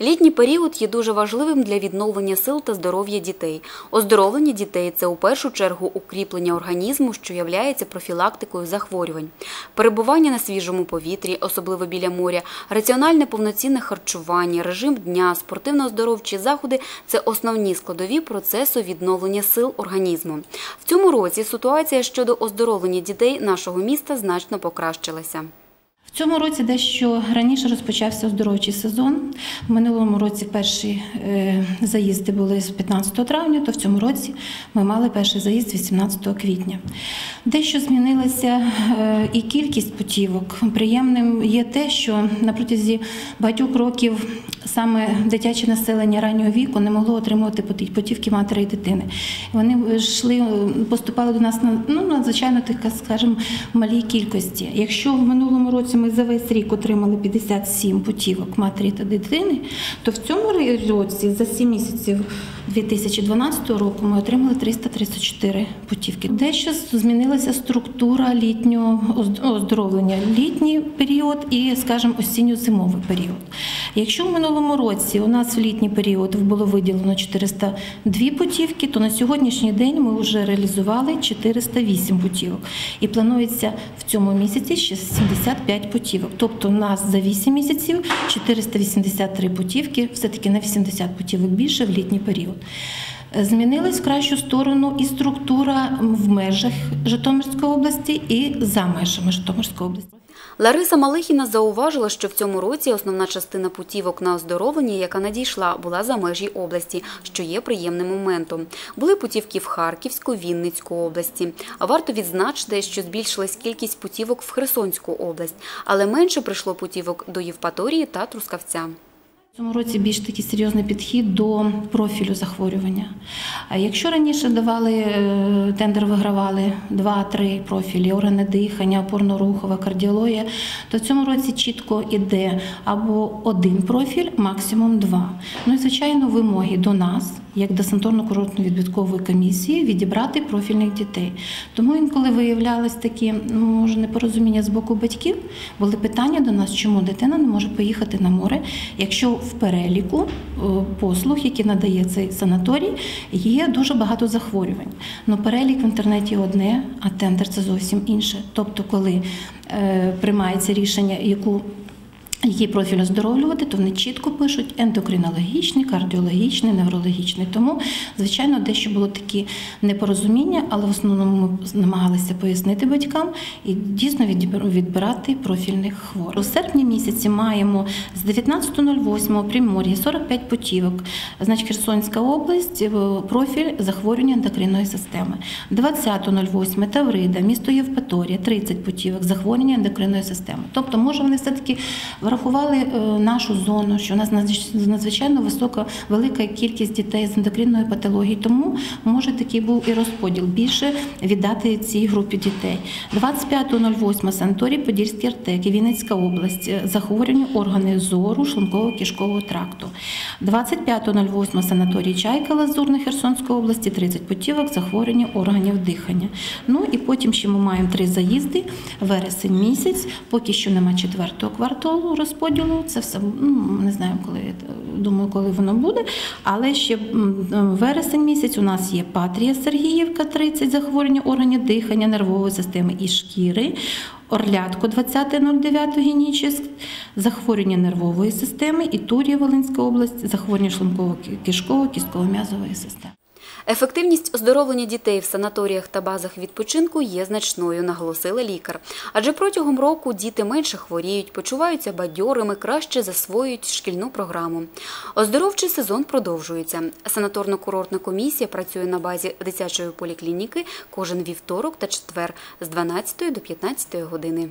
Літній період є дуже важливим для відновлення сил та здоров'я дітей. Оздоровлення дітей це у першу чергу укріплення організму, що являється профілактикою захворювань. Перебування на свіжому повітрі, особливо біля моря, раціональне повноцінне харчування, режим дня, спортивно-оздоровчі заходи це основні складові процесу відновлення сил організму. В цьому році ситуація щодо оздоровлення дітей нашого міста значно покращилася. Цьому році дещо раніше розпочався оздоровчий сезон. В минулому році перші е, заїзди були з 15 травня, то в цьому році ми мали перший заїзд 18 квітня. Дещо змінилася е, і кількість путівок. Приємним є те, що на протязі багатьох років саме дитяче населення раннього віку не могло отримувати потівки матері і дитини. Вони йшли, е, поступали до нас на ну, надзвичайно така, скажімо, малій кількості. Якщо в минулому році ми за весь рік отримали 57 путівок матері та дитини, то в цьому році за 7 місяців 2012 року ми отримали 334 путівки. Дещо змінилася структура літнього оз- оздоровлення, літній період і, скажімо, осінньо-зимовий період. Якщо в минулому році у нас в літній період було виділено 402 путівки, то на сьогоднішній день ми вже реалізували 408 путівок. І планується в цьому місяці ще 75 путівок. Тобто у нас за 8 місяців 483 путівки, все-таки на 80 путівок більше в літній період. Змінилась в кращу сторону і структура в межах Житомирської області, і за межами Житомирської області. Лариса Малихіна зауважила, що в цьому році основна частина путівок на оздоровлення, яка надійшла, була за межі області, що є приємним моментом. Були путівки в Харківську, Вінницьку області. А варто відзначити, що збільшилась кількість путівок в Херсонську область, але менше прийшло путівок до Євпаторії та Трускавця. Цьому році більш такий серйозний підхід до профілю захворювання. Якщо раніше давали е, тендер, вигравали 2-3 профілі, органи дихання, опорно-рухова, кардіологія, то в цьому році чітко іде або один профіль, максимум два. Ну і звичайно, вимоги до нас, як до санаторно-курортної відбиткової комісії, відібрати профільних дітей. Тому інколи виявлялись такі, ну, може, непорозуміння з боку батьків, були питання до нас, чому дитина не може поїхати на море, якщо в переліку е, послуг, які надає цей санаторій, є дуже багато захворювань. Ну, перелік в інтернеті одне, а тендер це зовсім інше. Тобто, коли е, приймається рішення, яку який профіль оздоровлювати, то вони чітко пишуть ендокринологічний, кардіологічний, неврологічний. Тому, звичайно, дещо було такі непорозуміння, але в основному ми намагалися пояснити батькам і дійсно відбирати профільних хворих. У серпні місяці маємо з 19.08 Примор'я 45 путівок. Значить, Херсонська область, е, профіль захворювання ендокринної системи. 20.08 Таврида, місто Євпаторія, 30 путівок захворювання ендокринної системи. Тобто, може, вони все-таки врахували е, нашу зону, що у нас надзвичайно висока велика кількість дітей з ендокринною патологією. Тому може такий був і розподіл більше віддати цій групі дітей. 25.08 санаторій Подільські Артеки, Вінницька область, е, захворювання органів зору, шлунково-кишкового тракту. 25.08 санаторій Чайка Лазурна Херсонської області, 30 путівок, захворювання органів дихання. Ну і потім ще ми маємо три заїзди. Вересень місяць, поки що нема четвертого кварталу розподілу. Це все ну, не знаю, коли думаю, коли воно буде. Але ще вересень місяць у нас є Патрія Сергіївка, 30 захворювання органів дихання, нервової системи і шкіри. Орлятко 20.09 Генічеськ, захворювання нервової системи, і Турія Волинська область, захворювання шлунково-кишково, кістково-м'язової системи. Ефективність оздоровлення дітей в санаторіях та базах відпочинку є значною, наголосила лікар. Адже протягом року діти менше хворіють, почуваються бадьорими, краще засвоюють шкільну програму. Оздоровчий сезон продовжується. Санаторно-курортна комісія працює на базі дитячої поліклініки кожен вівторок та четвер з 12 до 15 години.